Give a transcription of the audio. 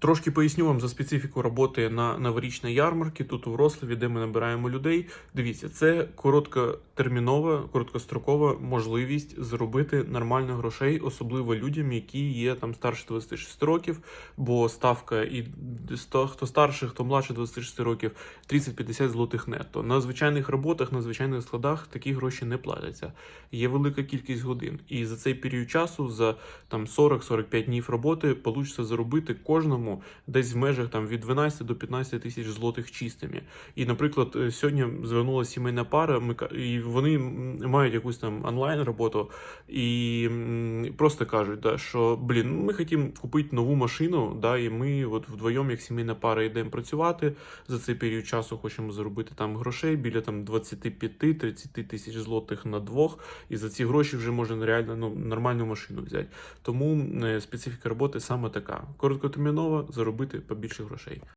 Трошки поясню вам за специфіку роботи на новорічній ярмарці тут у Врославі, де ми набираємо людей. Дивіться, це короткотермінова, короткострокова можливість заробити нормально грошей, особливо людям, які є там старше 26 років, бо ставка і хто старше, хто младше 26 років, 30-50 злотих нетто. На звичайних роботах, на звичайних складах такі гроші не платяться. Є велика кількість годин, і за цей період часу, за там 40-45 днів роботи, получиться заробити кожному десь в межах там від 12 до 15 тисяч злотих чистими. І, наприклад, е, сьогодні звернулася сімейна пара, і вони мають якусь там онлайн роботу, і просто кажуть, да, що блін, ми хотімо купити нову машину, да, і ми от вдвоєм, як сімейна пара, йдемо працювати за цей період часу, хочемо заробити там грошей біля там 25-30 тисяч злотих на двох, і за ці гроші вже можна реально ну, нормальну машину взяти. Тому е, специфіка роботи саме така: короткотермінова, заробити побільше грошей.